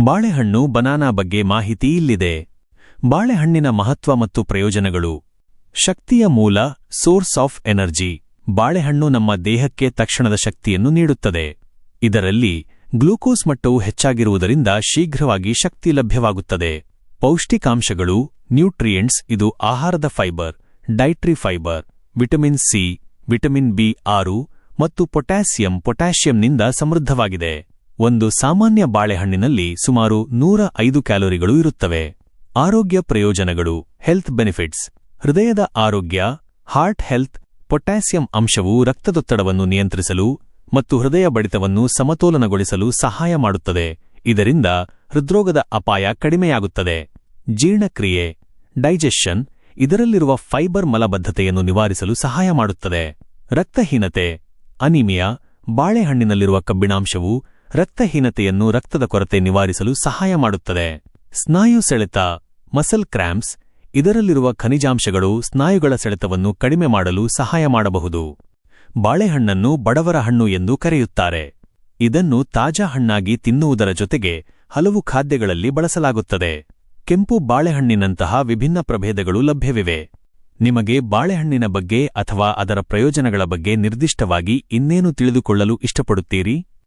ಬಾಳೆಹಣ್ಣು ಬನಾನಾ ಬಗ್ಗೆ ಮಾಹಿತಿ ಇಲ್ಲಿದೆ. ಬಾಳೆಹಣ್ಣಿನ ಮಹತ್ವ ಮತ್ತು ಪ್ರಯೋಜನಗಳು. ಶಕ್ತಿಯ ಮೂಲ, ಸೋರ್ಸ್ ಆಫ್ ಎನರ್ಜಿ. ಬಾಳೆಹಣ್ಣು ನಮ್ಮ ದೇಹಕ್ಕೆ ತಕ್ಷಣದ ಶಕ್ತಿಯನ್ನು ನೀಡುತ್ತದೆ. ಇದರಲ್ಲಿ ಗ್ಲೂಕೋಸ್ ಮಟ್ಟವು ಹೆಚ್ಚಾಗಿರುವುದರಿಂದ ಶೀಘ್ರವಾಗಿ ಶಕ್ತಿ ಲಭ್ಯವಾಗುತ್ತದೆ. ಪೌಷ್ಟಿಕಾಂಶಗಳು, ನ್ಯೂಟ್ರಿಯೆಂಟ್ಸ್, ಇದು ಆಹಾರದ fibre, dietary fibre, vitamin C, vitamin B ಆರು ಮತ್ತು ಪೊಟ್ಯಾಸಿಯಂ ಪೊಟ್ಯಾಸಿಯಂನಿಂದ ಸಮೃದ್ಧವಾಗಿದೆ. ಒಂದು ಸಾಮಾನ್ಯ ಬಾಳೆಹಣ್ಣಿನಲ್ಲಿ ಸುಮಾರು ನೂರ ಐದು ಕ್ಯಾಲೋರಿಗಳು ಇರುತ್ತವೆ. ಆರೋಗ್ಯ ಪ್ರಯೋಜನಗಳು, ಹೆಲ್ತ್ ಬೆನಿಫಿಟ್ಸ್, ಹೃದಯದ ಆರೋಗ್ಯ, ಹಾರ್ಟ್ ಹೆಲ್ತ್, ಪೊಟ್ಯಾಸಿಯಂ ಅಂಶವು ರಕ್ತದೊತ್ತಡವನ್ನು ನಿಯಂತ್ರಿಸಲು ಮತ್ತು ಹೃದಯ ಬಡಿತವನ್ನು ಸಮತೋಲನಗೊಳಿಸಲು ಸಹಾಯ ಮಾಡುತ್ತದೆ. ಇದರಿಂದ ಹೃದ್ರೋಗದ ಅಪಾಯ ಕಡಿಮೆಯಾಗುತ್ತದೆ. ಜೀರ್ಣಕ್ರಿಯೆ, ಡೈಜೆಷನ್ ಇದರಲ್ಲಿರುವ ಫೈಬರ್ ಮಲಬದ್ಧತೆಯನ್ನು ನಿವಾರಿಸಲು ಸಹಾಯ ಮಾಡುತ್ತದೆ. ರಕ್ತಹೀನತೆ, ಅನಿಮಿಯಾ, ಬಾಳೆಹಣ್ಣಿನಲ್ಲಿರುವ ಕಬ್ಬಿಣಾಂಶವು ರಕ್ತಹೀನತೆಯನ್ನು ರಕ್ತದ ಕೊರತೆ ನಿವಾರಿಸಲು ಸಹಾಯ ಮಾಡುತ್ತದೆ. ಸ್ನಾಯು ಸೆಳೆತ, ಮಸಲ್ ಕ್ರ್ಯಾಂಪ್ಸ್, ಇದರಲ್ಲಿರುವ ಖನಿಜಾಂಶಗಳು ಸ್ನಾಯುಗಳ ಸೆಳೆತವನ್ನು ಕಡಿಮೆ ಮಾಡಲು ಸಹಾಯ ಮಾಡಬಹುದು. ಬಾಳೆಹಣ್ಣನ್ನು ಬಡವರ ಹಣ್ಣು ಎಂದು ಕರೆಯುತ್ತಾರೆ. ಇದನ್ನು ತಾಜಾ ಹಣ್ಣಾಗಿ ತಿನ್ನುವುದರ ಜೊತೆಗೆ ಹಲವು ಖಾದ್ಯಗಳಲ್ಲಿ ಬಳಸಲಾಗುತ್ತದೆ. ಕೆಂಪು ಬಾಳೆಹಣ್ಣಿನಂತಹ ವಿಭಿನ್ನ ಪ್ರಭೇದಗಳು ಲಭ್ಯವಿವೆ. ನಿಮಗೆ ಬಾಳೆಹಣ್ಣಿನ ಬಗ್ಗೆ ಅಥವಾ ಅದರ ಪ್ರಯೋಜನಗಳ ಬಗ್ಗೆ ನಿರ್ದಿಷ್ಟವಾಗಿ ಇನ್ನೇನು ತಿಳಿದುಕೊಳ್ಳಲು ಇಷ್ಟಪಡುತ್ತೀರಿ?